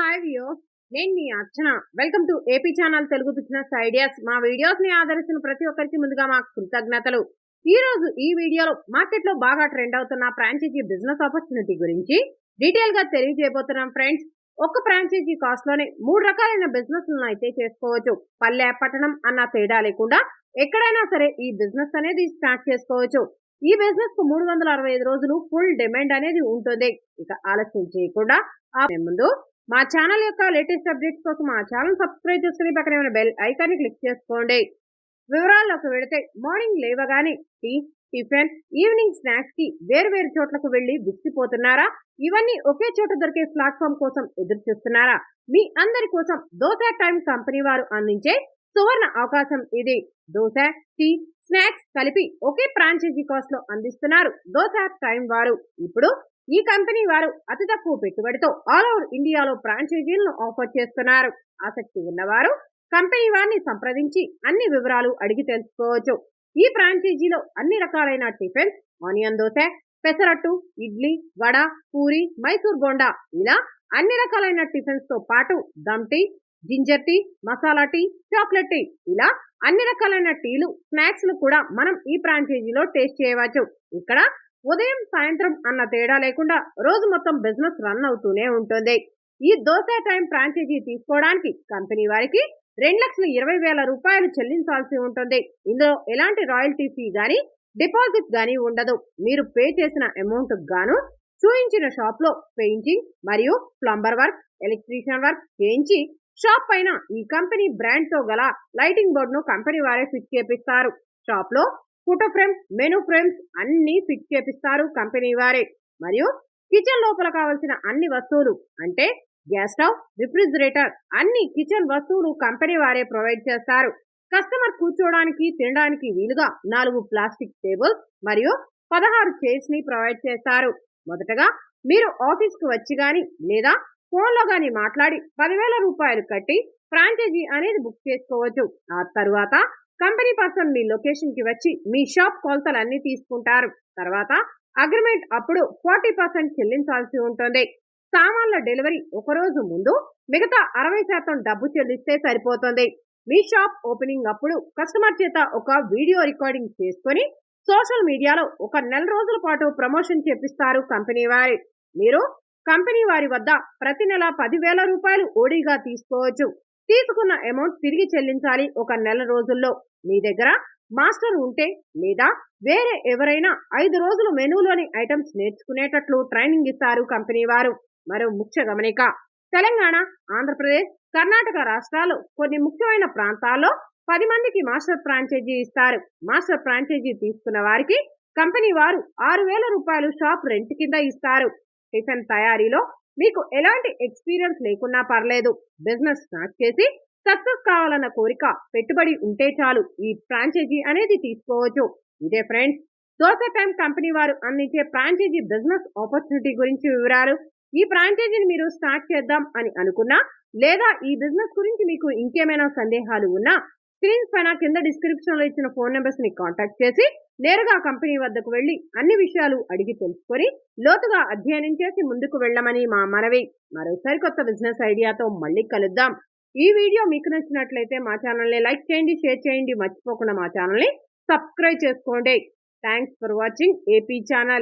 Hi view నేను మీ Archana. Welcome to AP channel Telugu business ideas మా వీడియోస్ని ఆదరిస్తున్న ప్రతి ఒక్కరికి ముందుగా మా కృతజ్ఞతలు. ఈ రోజు ఈ వీడియోలో మార్కెట్లో బాగా ట్రెండ్ అవుతున్న ఫ్రాంచైజీ బిజినెస్ ఆపర్చునిటీ గురించి డీటెయిల్గా తెలియజేయబోతున్నాం ఫ్రెండ్స్ ఒక్క ఫ్రాంచైజీ కాస్ట్లోనే మూడు రకాలైన బిజినెస్ అయితే చేసుకోవచ్చు. పల్లె పట్టణం అన్న తేడా లేకుండా ఎక్కడైనా సరే ఈ బిజినెస్ అనేది స్టార్ట్ చేసుకోవచ్చు. ఈ బిజినెస్కు మూడు వందల అరవై ఐదు రోజులు ఫుల్ డిమాండ్ అనేది ఉంటుంది. ఇక ఆలస్యం చేయకుండా ఆ ముందు మా ఛానల్ యొక్క లేటెస్ట్ అప్డేట్స్ కోసం మా ఛానల్ సబ్స్క్రైబ్ చేసుకుని పక్కనే ఉన్న బెల్ ఐకాన్ని క్లిక్ చేసుకోండి. వివరాల్లోకి వెళితే మార్నింగ్ లేవగానే టీ టిఫిన్ ఈవినింగ్ స్నాక్స్కి వేరు వేరు చోట్లకు వెళ్ళి విసిపోతున్నారా ఇవన్నీ ఒకే చోట దొరికే ప్లాట్ఫామ్ కోసం ఎదురు చూస్తున్నారా? మీ అందరి కోసం దోశ టైం కంపెనీ వారు అందించే సువర్ణ అవకాశం ఇది. దోశ టీ స్నాక్స్ కలిపి ఒకే ఫ్రాంచైజీ కాస్ట్లో అందిస్తున్నారు దోశ టైం వారు. ఇప్పుడు ఈ కంపెనీ వారు అతి తక్కువ పెట్టుబడితో ఆల్ ఓవర్ ఇండియాలో ఫ్రాంచైజీలను ఆఫర్ చేస్తున్నారు. ఆసక్తి ఉన్నవారు కంపెనీ వారిని సంప్రదించి అన్ని వివరాలు అడిగి తెలుసుకోవచ్చు. ఈ ఫ్రాంచైజీలో అన్ని రకాలైన టిఫిన్స్ ఆనియన్ దోశ పెసరట్టు ఇడ్లీ వడ పూరి మైసూర్ బోండా ఇలా అన్ని రకాలైన టిఫిన్స్తో పాటు dum tea ginger tea masala tea chocolate tea ఇలా అన్ని రకాలైన టీలు స్నాక్స్లు కూడా మనం ఈ ఫ్రాంచైజీలో టేస్ట్ చేయవచ్చు. ఇక్కడ ఉదయం సాయంత్రం అన్న తేడా లేకుండా రోజు మొత్తం బిజినెస్ రన్ అవుతూనే ఉంటుంది. ఈ దోశ టైం ఫ్రాంచైజీ తీసుకోవడానికి కంపెనీ వారికి రెండు లక్షల ఇరవై వేల రూపాయలు చెల్లించాల్సి ఉంటుంది. ఇందులో ఎలాంటి రాయల్టీ ఫీ గాని డిపాజిట్ గాని ఉండదు. మీరు పే చేసిన అమౌంట్ గాను చూయించిన షాప్లో పెయింటింగ్ మరియు ప్లంబర్ వర్క్ ఎలక్ట్రీషియన్ వర్క్ చేయించి షాప్ పైన ఈ కంపెనీ బ్రాండ్తో గల లైటింగ్ బోర్డ్ను కంపెనీ వారే ఫిట్ చేపిస్తారు. షాప్లో ఫోటో ఫ్రేమ్ మెనూ ఫ్రేమ్స్ అన్ని ఫిట్ చేపిస్తారు కంపెనీ వారే. మరియు కిచెన్ లోపల కావలసిన అన్ని వస్తువులు అంటే గ్యాస్ స్టవ్ రిఫ్రిజిరేటర్ అన్ని కిచెన్ వస్తువులు కంపెనీ వారే ప్రొవైడ్ చేస్తారు. కస్టమర్ కూర్చోడానికి తినడానికి వీలుగా నాలుగు ప్లాస్టిక్ టేబుల్స్ మరియు పదహారు చైర్స్ని ప్రొవైడ్ చేస్తారు. మొదటగా మీరు ఆఫీస్కు వచ్చి గాని లేదా ఫోన్లో గాని మాట్లాడి పదివేల రూపాయలు కట్టి ఫ్రాంచైజీ అనేది బుక్ చేసుకోవచ్చు. ఆ తరువాత కంపెనీ పర్సన్ మీ లొకేషన్కి వచ్చి మీ షాప్ కొలతలు అన్ని తీసుకుంటారు. తర్వాత అగ్రిమెంట్ అప్పుడు ఫార్టీ పర్సెంట్ చెల్లించాల్సి ఉంటుంది. సామాన్ల డెలివరీ ఒక రోజు ముందు మిగతా అరవై శాతం డబ్బు చెల్లిస్తే సరిపోతుంది. మీ షాప్ ఓపెనింగ్ అప్పుడు కస్టమర్ చేత ఒక వీడియో రికార్డింగ్ చేసుకొని సోషల్ మీడియాలో ఒక నెల రోజుల పాటు ప్రమోషన్ చేపిస్తారు కంపెనీ వారి. మీరు కంపెనీ వారి వద్ద ప్రతి నెల పదివేల రూపాయలు ఓడీగా తీసుకోవచ్చు. తీసుకున్న అమౌంట్ తిరిగి చెల్లించాలి ఒక నెల రోజుల్లో. మీ దగ్గర మాస్టర్ ఉంటే లేదా వేరే ఎవరైనా ఐదు రోజులు మెనూలోని ఐటమ్స్ నేర్చుకునేటట్లు ట్రైనింగ్ ఇస్తారు కంపెనీ వారు. మరో ముఖ్య గమనిక తెలంగాణ ఆంధ్రప్రదేశ్ కర్ణాటక రాష్ట్రాలు కొన్ని ముఖ్యమైన ప్రాంతాల్లో పది మందికి మాస్టర్ ఫ్రాంచైజీ ఇస్తారు. మాస్టర్ ఫ్రాంచైజీ తీసుకున్న వారికి కంపెనీ వారు ఆరు వేల రూపాయలు షాప్ రెంట్ కింద ఇస్తారు. టిఫిన్ తయారీలో మీకు ఎలాంటి ఎక్స్పీరియన్స్ లేకున్నా పర్లేదు. బిజినెస్ స్టార్ట్ చేసి సక్సెస్ కావాలన్న కోరిక పెట్టుబడి ఉంటే చాలు ఈ ఫ్రాంచైజీ అనేది తీసుకోవచ్చు. ఇదే ఫ్రెండ్స్ దోశ టైమ్ కంపెనీ వారు అందించే ఫ్రాంచైజీ బిజినెస్ ఆపర్చునిటీ గురించి వివరాలు. ఈ ఫ్రాంచైజీని మీరు స్టార్ట్ చేద్దాం అని అనుకున్నా లేదా ఈ బిజినెస్ గురించి మీకు ఇంకేమైనా సందేహాలు ఉన్నా స్క్రీన్ పైన కింద డిస్క్రిప్షన్లో ఇచ్చిన ఫోన్ నెంబర్స్ని కాంటాక్ట్ చేసి నేరుగా కంపెనీ వద్దకు వెళ్ళి అన్ని విషయాలు అడిగి తెలుసుకొని లోతుగా అధ్యయనం చేసి ముందుకు వెళ్ళమని మా మనవి. మరోసారి కొత్త బిజినెస్ ఐడియాతో మళ్ళీ కలుద్దాం. ఈ వీడియో మీకు నచ్చినట్లయితే మా ఛానల్ని లైక్ చేయండి షేర్ చేయండి. మర్చిపోకుండా మా ఛానల్ని సబ్స్క్రైబ్ చేసుకోండి. Thanks for watching AP channel